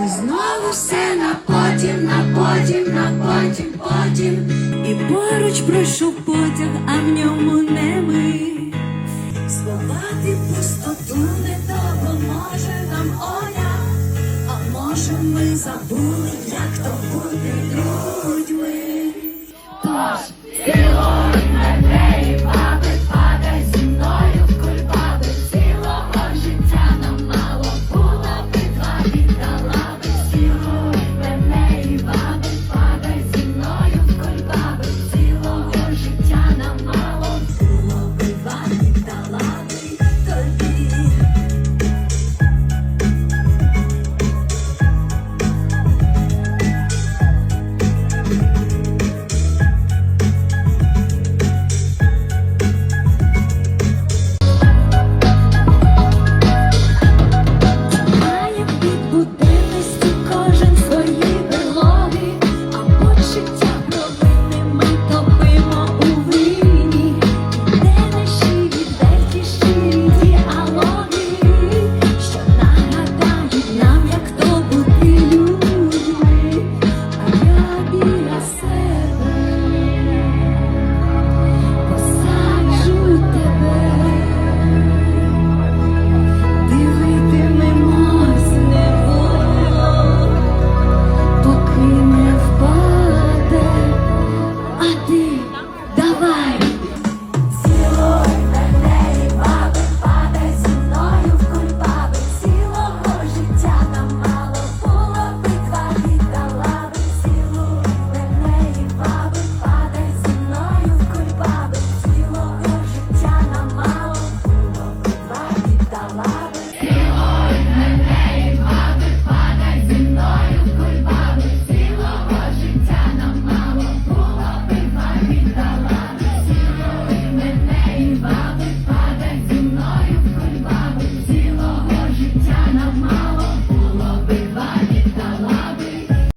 Ми знову все на потім, на потім, на потім, потім. І поруч пройшов потяг, а в ньому не ми. Сховати пустоту не допоможе нам Оля, а може ми забули, як то бути людьми. Тож